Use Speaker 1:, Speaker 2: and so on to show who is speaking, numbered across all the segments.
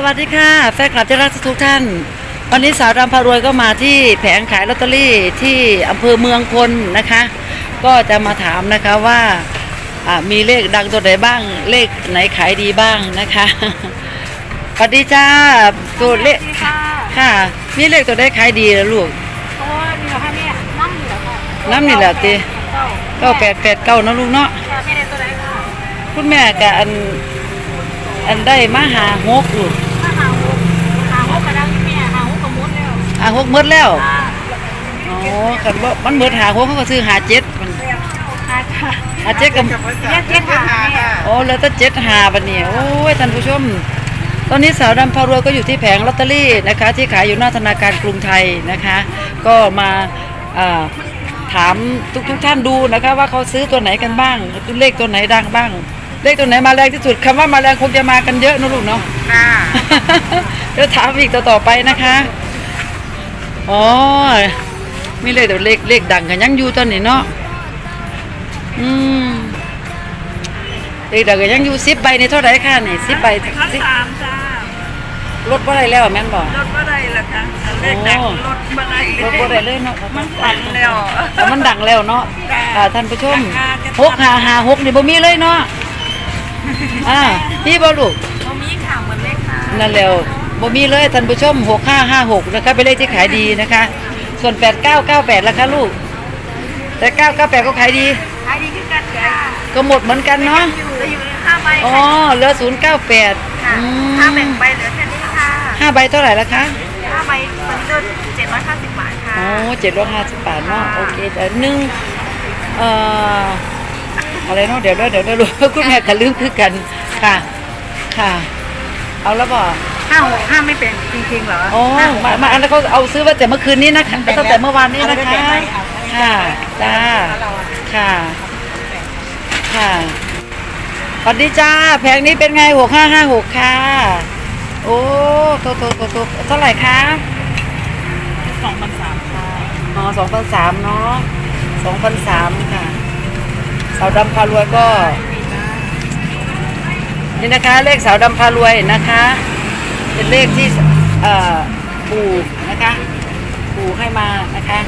Speaker 1: สวัสดีค่ะแฟนคลับที่รักทุกท่าน วันนี้สาวรำพารวยก็มาที่แผงขายลอตเตอรี่ที่อำเภอเมืองพลนะคะ ก็จะมาถามนะคะว่าอ่ามีเลขดังตัวไหนบ้างเลขไหนขายดีบ้างนะคะสวัสดีจ้าตัวเลข
Speaker 2: สวัสดีค่ะ
Speaker 1: ค่ะมีเลขตัวไหนขายดีแล้วลูก
Speaker 2: โอ้ยมีเหรอคะแม่น้ำเหลือค่ะ
Speaker 1: น้ำนี่แหละติเก้าแปดแปดเก้านะลูกเนาะ
Speaker 2: ค่ะแม่ได้ตัวไหนค่ะ
Speaker 1: คุณแม่กับอันอันได้มาหาหกลูก
Speaker 2: ถ้าหาหกหาหกกระดังแม่หาหกกระมุด แล้ว
Speaker 1: หาหกหมดแล้ว
Speaker 2: อ่า
Speaker 1: อ๋อคันบ่มันเบิดหาหกเขาก็ซื้อหาเจ็ดมัน
Speaker 2: หาค่ะ
Speaker 1: หาเจ็ดกับ
Speaker 2: เจ็ดเจ็ดหาแม่
Speaker 1: โอ้แล้วแต่เจ็ดหาบัดนี้โอ้ยท่านผู้ชม ตอนนี้สาวดำพารวยก็อยู่ที่แผงลอตเตอรี่นะคะ ที่ขายอยู่หน้าธนาคารกรุงไทยนะคะ ก็มาอ่าถามทุกทุกๆท่านดูนะคะ ว่าเขาซื้อตัวไหนกันบ้างเลขตัวไหนดังบ้าง เลขตัวไหนมาแรงที่สุดคำว่ามาแรงคงจะมากันเยอะนะลูกเนาะ
Speaker 2: ค่ะ
Speaker 1: เดี๋ยวถามอีกต่อต่อไปนะคะ อ๋อมีเลขแต่เลขเลขดังกันยังอยู่ตอนนี้เนาะอืมเลขดังกันยังอยู่สิบใบนี่เท่าไหร่ค่ะนี่สิบใบ
Speaker 2: พัน
Speaker 1: สิบ
Speaker 2: สามจ้าร
Speaker 1: ถบ่ได้แล้วแม่นบ่
Speaker 2: รถบ่ได้ละจ้ะเลขดังรถบ่ได้
Speaker 1: รถบ่ได้เลยเนาะ
Speaker 2: มันปั่นแล้ว
Speaker 1: แต่มันดังแล้วเนาะ
Speaker 2: ค่ะ
Speaker 1: อ่าท่านผู้ชม
Speaker 2: ราคาจะ
Speaker 1: หกห้าห้าหกนี่บ่มีเลยเนาะอ่านี่บ่ลูก
Speaker 2: เขามีข่าวเหมือนเลขค่ะ
Speaker 1: นั่นแล้ว บ่มีเลยท่านผู้ชม 6556 นะคะเป็นเลขที่ขายดีนะคะ ส่วน 8998ล่ะคะลูก แต่ 998 ก็ขายดี
Speaker 2: ขายดีขึ้นกันค่ะ
Speaker 1: ก็หมดเหมือนกันเนาะ
Speaker 2: จะอยู่ในห้าใบ
Speaker 1: อ๋อ
Speaker 2: ค่ะ
Speaker 1: เหลือ 098
Speaker 2: ค่ะ
Speaker 1: อืม
Speaker 2: ถ้าแบ่งใบเหลือแค่นี้ค่ะ
Speaker 1: ห้าใบเท่าไหร่ละคะ
Speaker 2: ถ้าใบตอนนี้ก็เจ็ดร้อยห้าสิบบาทค่ะ
Speaker 1: อ๋อ750บาทเนาะโอเคแต่หนึ่งเอ่ออะไรเนาะเดี๋ยวเดี๋ยวเดี๋ยวเดี๋ยวรู้ คุณแม่ก็ลืมคือกันค่ะ ค่ะ เอาแล้วบ่
Speaker 2: ห้าหกห้าไม่เป็นจริงๆเหรอ
Speaker 1: อ๋อมามาอันนั้นเขาเอาซื้อมาแต่เมื่อคืนนี้นะคะตั้งแต่เมื่อวานนี้นะคะค่ะจ้าค่ะค่ะสวัสดีจ้าแผงนี้เป็นไงหกห้าห้าหกค่ะ โอ้โตโตโตโตเท่าไหร่คะ
Speaker 2: สองพันสามค่ะ
Speaker 1: อ๋อสองพันสามเนาะสองพันสามค่ะสาวดำพารวยก็นี่นะคะเลขสาวดำพารวยนะคะ เป็นเลขที่ปู่นะคะปู่ให้มานะคะ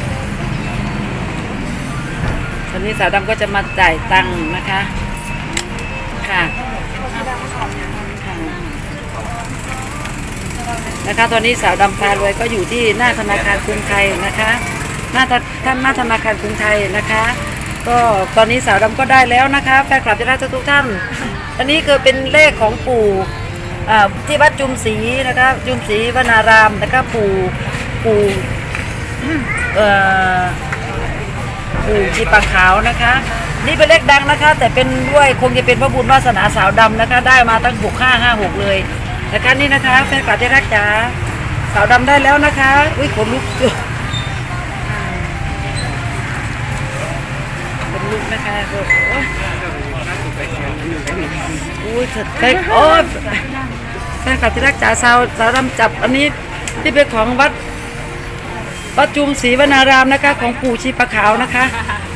Speaker 1: ตอนนี้สาวดำก็จะมาจ่ายตังค์นะคะ ค่ะนะคะตอนนี้สาวดำพารวยก็อยู่ที่หน้าธนาคารกรุงไทยนะคะหน้าท่านหน้าธนาคารกรุงไทยนะคะ ก็ตอนนี้สาวดำก็ได้แล้วนะคะแฟนคลับที่รักทุกท่าน อันนี้คือเป็นเลขของปู่ ที่วัดจุมศรีนะคะจุมศรีวนารามนะคะปู่ปู่ปู่จีปากขาวนะคะ นี่เป็นเลขดังนะคะ แต่เป็นด้วยคงจะเป็นพระบุญวาสนาสาวดำนะคะ ได้มาตั้งหกห้าห้าหกเลยนะคะนี่นะคะแฟนคลับที่รักจ๋าสาวดำได้แล้วนะคะอุ้ยขนลุกขนลุกนะคะโอ้ อุ้ยเต็กโอ้ยแฟนคลับที่รักจ๋าสาวสาวดำจับอันนี้ที่เป็นของวัดวัดจุมศรีวนารามนะคะ ของปู่ชีปะขาวนะคะ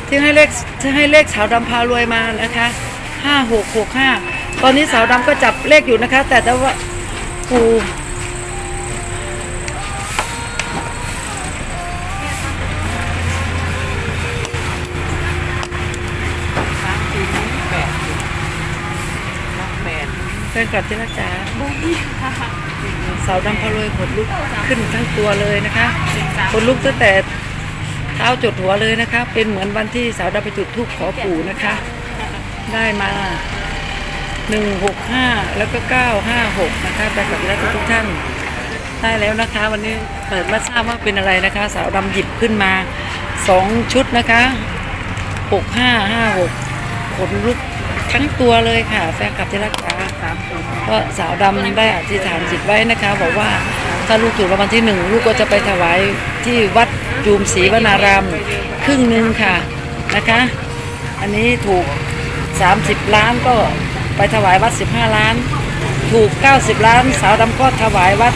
Speaker 1: ที่ให้เลขที่ให้เลขสาวดำพารวยมานะคะห้าหกหกห้าตอนนี้สาวดำก็จับเลขอยู่นะคะ แต่แต่ว่าปู่ แฟนคลับที่รักจ๋าสาวดำพารวยขนลุกขึ้นทั้งตัวเลยนะคะขนลุกตั้งแต่เท้าจุดหัวเลยนะคะ เป็นเหมือนวันที่สาวดาวไปจุดทูปขอปู่นะคะ ได้มาหนึ่งหกห้าแล้วก็เก้าห้าหกนะคะไปกับแล้วทุกท่านได้แล้วนะคะ วันนี้เปิดมาทราบว่าเป็นอะไรนะคะ สาวดำหยิบขึ้นมาสองชุดนะคะหกห้าห้าหกขนลุก ทั้งตัวเลยค่ะ แฟนคลับที่รักษาสาก็สาวดำได้อธิษฐานจิตไว้นะคะ บอกว่าถ้าลูกถูกรางวัลที่หนึ่งลูกก็จะไปถวายที่วัดจูมศรีวนารามครึ่งหนึ่งค่ะนะคะ อันนี้ถูก 30 ล้านก็ไปถวายวัด 15 ล้าน ถูก 90 ล้าน สาวดำก็ถวายวัด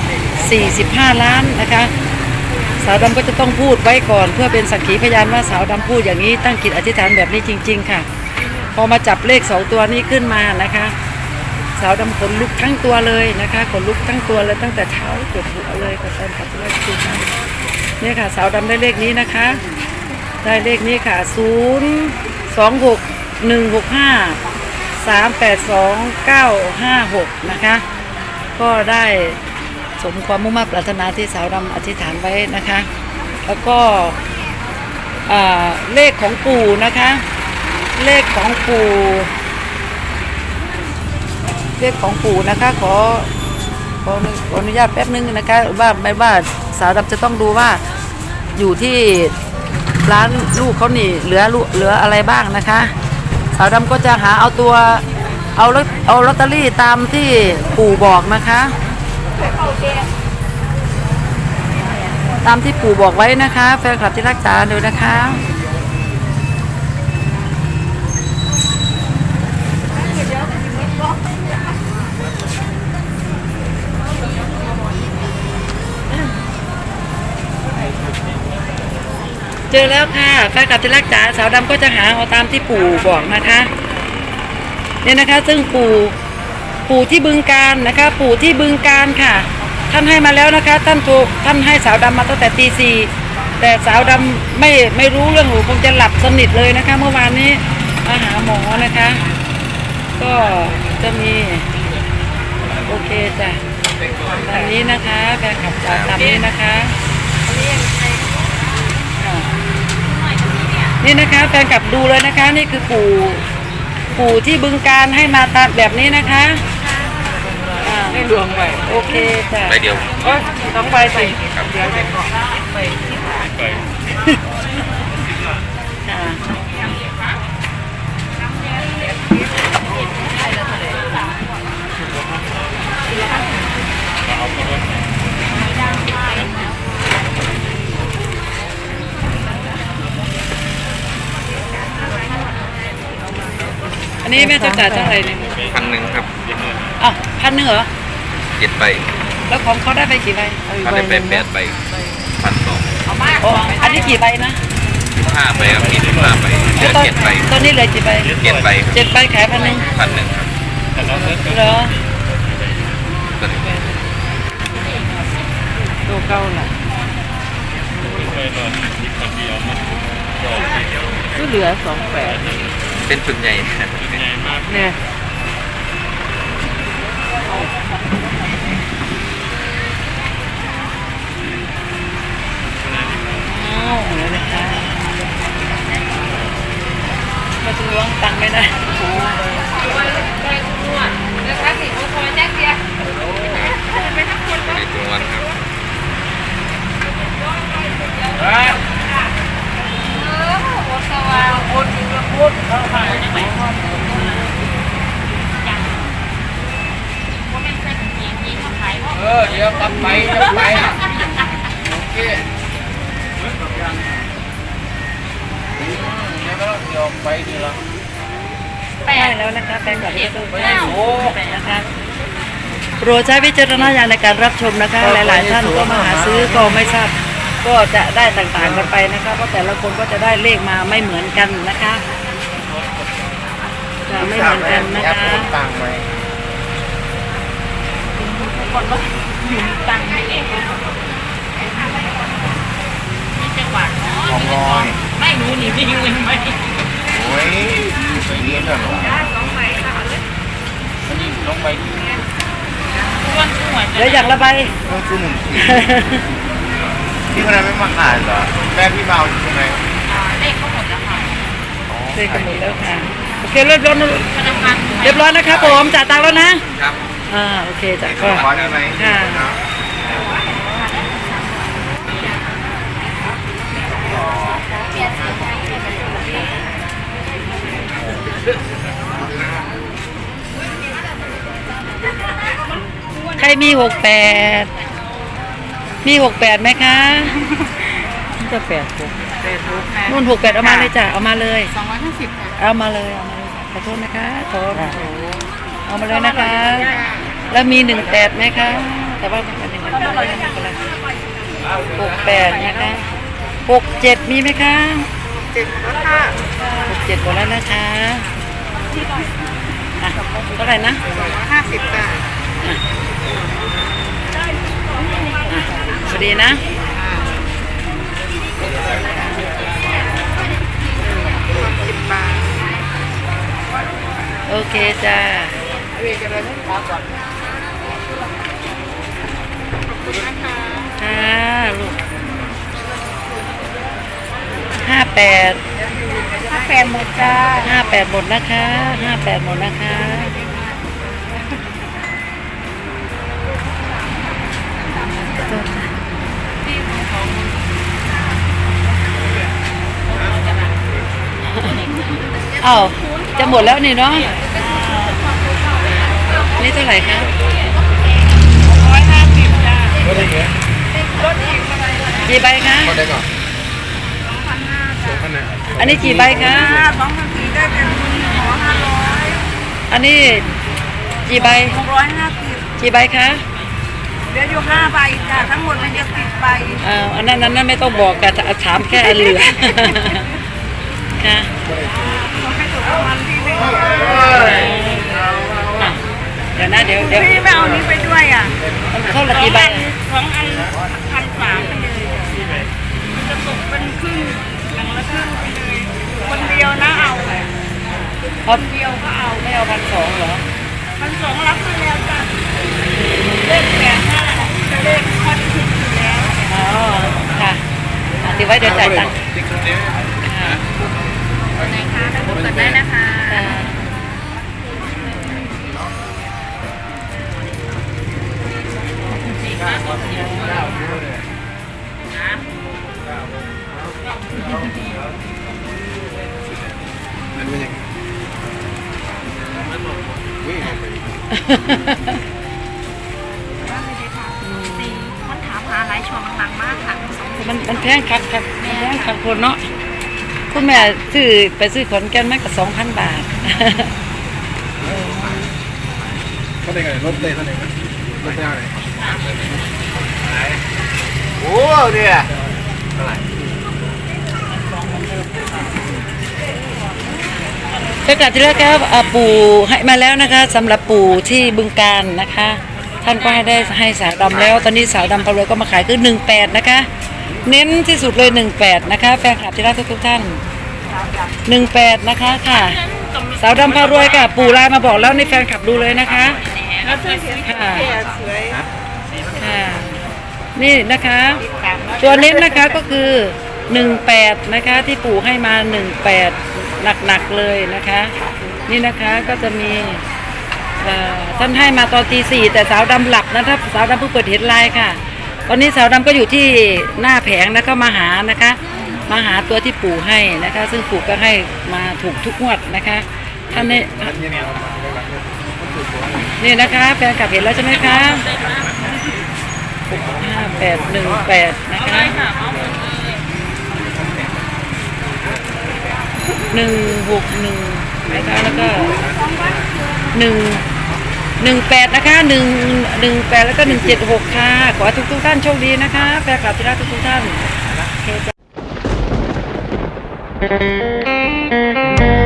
Speaker 1: 45 ล้านนะคะ สาวดำก็จะต้องพูดไว้ก่อน เพื่อเป็นสักขีพยานว่าสาวดำพูดอย่างนี้ตั้งจิตอธิษฐานแบบนี้จริง ๆ ค่ะ อมาจับเลขสองตัวนี้ขึ้นมานะคะ สาวดำขนลุกทั้งตัวเลยนะคะขนลุกทั้งตัวเลยตั้งแต่เท้าจดหัวเลยกับแฟนคลับที่ได้ดูกันเนี่ยค่ะ สาวดำได้เลขนี้นะคะ ได้เลขนี้ค่ะศูนย์สองหกหนึ่งหกห้าสามแปดสองเก้าห้าหกนะคะ ก็ได้สมความมุ่งมั่นปรารถนาที่สาวดำอธิษฐานไว้นะคะ แล้วก็เลขของปู่นะคะ เลขของปู่เลขของปู่นะคะ ขอขอขออนุญาตแป๊บนึงนะคะ ว่าไม่ว่าสาวดำจะต้องดูว่าอยู่ที่ร้านลูกเขานี่เหลือลูกเหลืออะไรบ้างนะคะ สาวดำก็จะหาเอาตัวเอาลอเอาลอตเตอรี่ตามที่ปู่บอกนะคะ ตามที่ปู่บอกไว้นะคะ แฟนคลับที่รักษาดูนะคะ เจอแล้วค่ะแฟนคลับที่รักจ๋าสาวดำก็จะหาเอาตามที่ปู่บอกนะคะ เนี่ยนะคะ ซึ่งปู่ปู่ที่บึงการนะคะ ปู่ที่บึงการค่ะ ท่านให้มาแล้วนะคะ ท่านโทรท่านให้สาวดำมาตั้งแต่ตีสี่แต่สาวดำไม่ไม่รู้เรื่องหูคงจะหลับสนิทเลยนะคะ เมื่อวานนี้มาหาหมอนะคะ ก็จะมี โอเคจ้ะตามนี้นะคะแฟนคลับจ๋าตามนี้นะคะ นี่นะคะแฟนกลับดูเลยนะคะ นี่คือปู่ปู่ที่บึงการให้มาตัดแบบนี้นะคะอ่า
Speaker 3: ให้รวมไป
Speaker 1: โอเคจ้ะ
Speaker 4: ใบเดียว
Speaker 3: โอ้ยต้องไปสิ
Speaker 4: ครับ
Speaker 3: เดี๋ยวจะเกาะไป
Speaker 1: นนี้แม่จะจ่ายเท่าไหร่เนี่ย
Speaker 4: พันหนึ่งครับ
Speaker 1: อ้าวพันหนึ่งเหรอ
Speaker 4: เจ็ดใบ
Speaker 1: แล้วของเขาได้ไปกี่ใบ
Speaker 4: เขาได้ไปแปดใบพันสอง
Speaker 1: อ๋ออันนี้กี่ใบนะ
Speaker 4: สิบห้าใบครับมีสิบห้าใบเหลือ
Speaker 1: ตอน
Speaker 4: เจ็ดใบ
Speaker 1: ตอนนี้เหลือกี่ใบ
Speaker 4: เจ็ดใบครับ
Speaker 1: เจ็ดใบขายพันหนึ่ง
Speaker 4: พันหนึ่งครับ
Speaker 1: เหรอ
Speaker 4: ตัวนี้
Speaker 3: ตัวเก่าน่ะก็เหลือสองแปด
Speaker 4: เป็นชุดใหญ่
Speaker 3: เนี่ย
Speaker 1: อ้าวเหลือเลยค่ะก็จะล้วงตังค์ไม่ได้
Speaker 4: ในตัววันครับ
Speaker 3: เอ อเดี๋ยวกลับไปจะไปโอเคเดี๋ยวเดี๋ยวไปดีละ
Speaker 1: ได้แล้วนะคะแฟนคลับที่ดูโอ้นะคะโปรดใช้วิจารณญาณในการรับชมนะคะ หลายๆท่านก็มาหาซื้อก็ไม่ทราบก็จะได้ต่างๆกันไปนะคะเพราะแต่ละคนก็จะได้เลขมาไม่เหมือนกันนะคะจะไม่เหมือนกันนะคะ
Speaker 2: อยู่ตังค์ไม่เองมีจังหวัด
Speaker 3: สองร้อย
Speaker 2: ไม่รู้นี่มีเงินไหม
Speaker 3: โอ้ยนี่เท่าไหร่สองใบค่ะอันนี้องใบ
Speaker 2: ส่วนหัว
Speaker 1: เหลืออยางละใบ
Speaker 3: ต้องซื้อหนึ่งพี่คนนั้นไม่มาขายเหรอแม่พี่เมาใช่ไหม
Speaker 2: เลขเขาหมดแล้วค่ะ
Speaker 1: เลขกันหมดแล้วค่ะโอเคเรียบร้อย
Speaker 2: ธน
Speaker 1: เรียบร้อยนะครับผมจ่ายตังค์แล้วนะครับ อ่าโอเคจ้ะก็
Speaker 3: ขอได้ไหม
Speaker 1: ค่ะใครมีหกแปด มีหกแปดไหมคะ
Speaker 3: จะแปดหกแปดหก
Speaker 1: นู่นหกแปดเอามาเลยจ้ะ เอามาเลย
Speaker 2: สองร้อยห้าสิบค่ะ
Speaker 1: เอามาเลย เอามาเลยขอโทษนะคะโทษ เอามาเลยนะคะ แล้วมีหนึ่งแปดไหมคะ แต่ว่าไม่เป็นหนึ่งแปดไม่เป็นไรหกแปดนะคะหกเจ็ดมีไหมคะ
Speaker 3: เจ็ดแล้วค่ะ
Speaker 1: หกเจ็ดหมดแล้วนะคะอะเท่าไหร่นะ
Speaker 2: ห้าสิบจ้ะ
Speaker 1: พอดีนะ
Speaker 2: สิบบาท
Speaker 1: โอเคจ้า
Speaker 3: เรียกันเลยนะขาก่อน
Speaker 1: ค่ะลูกห้าแปด
Speaker 2: ถ้าแฟนหมดจ้า
Speaker 1: ห้าแปดหมดนะคะห้าแปดหมดนะคะเอ้าจะหมดแล้วนี่เนาะ ท่าไหร่คะ
Speaker 2: ร้อยห้าสิบจ้า
Speaker 3: ก็ได้เงี้ย
Speaker 1: กี่ใบคะ
Speaker 3: ก็ได้ก่อนสองพันนะ
Speaker 1: อันนี้กี่ใบคะ
Speaker 2: สองพันสี่ได้เป็นหอห้าร้อย
Speaker 1: อันนี้กี่ใบ
Speaker 2: หกร้อยห้าสิบ
Speaker 1: กี่ใบคะ
Speaker 2: เหลืออยู่ห้าใบจ้ะทั้งหมดมันจะสิบใบ
Speaker 1: อ่าอันนั้นอันนั้นไม่ต้องบอกแต่ถามแค่อันเหลือค่ะ
Speaker 2: ขอให้ถูกรางวัลที่หนึ่ง
Speaker 1: อะเดี๋ยวนะเดี๋ยวเดี๋ยว
Speaker 2: พี่ไม่เอานี้ไปด้วยอะ
Speaker 1: เท่าไหร่กี่ใบ
Speaker 2: สองอันพันสามไปเลยมันจะตกเป็นครึ่งหลังละครึ่งไปเลยคนเดียวนะเอา
Speaker 1: พอ
Speaker 2: เดียวก็เอา
Speaker 1: ไม่เอาพันสองเหรอ
Speaker 2: พันสองรับมาแล้วจ้ะเลขแปดห้าเลขคอนทิอยู่แล้ว
Speaker 1: อ๋อค่ะอะติดไว้เดี๋ยวจ่ายตังค์
Speaker 3: ติ๊กเนี้ย
Speaker 1: ค่ะ
Speaker 2: ไหนคะได้กดได้นะคะ
Speaker 1: อ่า
Speaker 2: สี่มันถามหาหลายช่วงหลังๆมากค่ะสอง
Speaker 1: มันมันแพงคักครับมันแพงคักคนเนาะคุณแม่ซื้อไปซื้อขอนแก่นมากับสองพันบาท
Speaker 3: ก็ได้ไงรถเต้เท่าไหร่รถเต้เท่าไหร่ โอ้เนี่ยเท่าไหร่
Speaker 1: ประกาศที่แล้วครับอ่าปู่ให้มาแล้วนะคะสำหรับปู่ที่บึงการนะคะ ท่านก็ให้ได้ให้สาวดำแล้ว ตอนนี้สาวดำพะรวยก็มาขายคือ18นะคะ เน้นที่สุดเลย18นะคะแฟนคลับที่รักทุกๆท่าน18นะคะค่ะ สาวดำพารวยค่ะ ปู่ไลน์มาบอกแล้วในแฟนคลับดูเลยนะคะ
Speaker 2: แล้วเสื้อสี
Speaker 1: ค่ะ
Speaker 2: แก่สวย
Speaker 1: ค่ะ นี่นะคะ ตัวเน้นนะคะก็คือ18นะคะที่ปู่ให้มา18หนักๆเลยนะคะ นี่นะคะก็จะมีท่านให้มาตอนตีสี่แต่สาวดำหลับนะถ้าสาวดำเพิ่งเปิดเห็นไลน์ค่ะ ตอนนี้สาวดำก็อยู่ที่หน้าแผงแล้วก็มาหานะคะ มาหาตัวที่ปู่ให้นะคะ ซึ่งปู่ก็ให้มาถูกทุกงวดนะคะ ท่านนี่นี่นะคะแฟนกลับเห็นแล้วใช่ไหมคะ แปดหนึ่งแปดนะคะหนึ่งหกหนึ่งนะคะแล้วก็หนึ่งหนึ่งแปดนะคะหนึ่งหนึ่งแปดแล้วก็หนึ่งเจ็ดหกค่ะ ขอทุกทุกท่านโชคดีนะคะแฟนคลับที่รักทุกทุกท่านโอ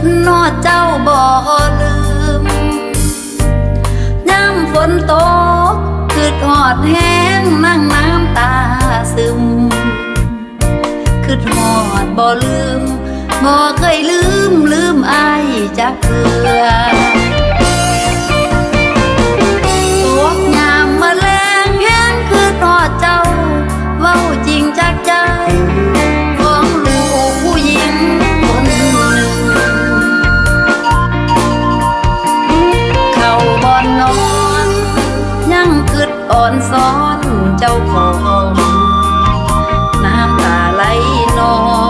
Speaker 5: ดนอดเจ้าบ่ลืมย่ำฝนตกคืดหอดแห้งนั่งน้ำตาซึมคืดหอดบ่ลืมบ่เคยลืมลืมอายจักเทื่อ อ่อนซ้อนเจ้าของน้ำตาไหลนอง